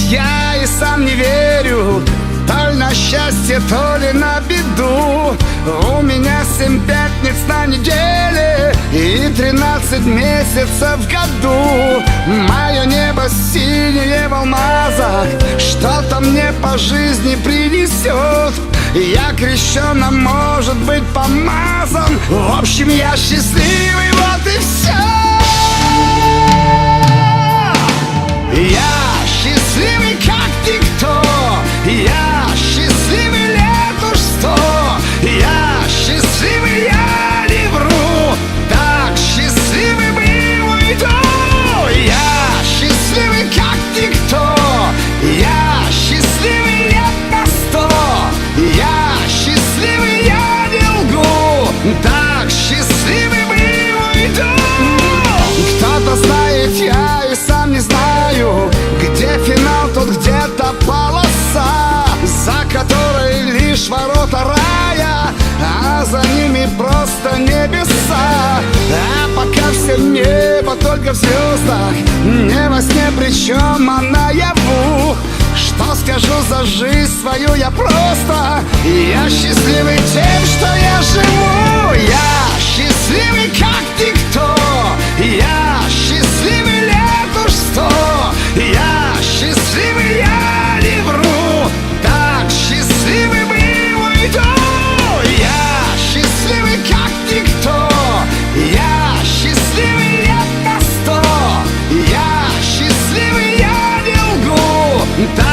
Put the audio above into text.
Ведь я и сам не верю То ли на счастье, то ли на беду. У меня семь пятниц на неделе И тринадцать месяцев в году. Мое небо синее в алмазах Что-то мне по жизни принесет я крещеным, может быть, помазан. В общем, я счастливый, лишь ворота рая А за ними просто небеса. А пока все небо только в звездах Не во сне, причем а наяву. Что скажу за жизнь свою я просто? Я счастливый тем, что я Então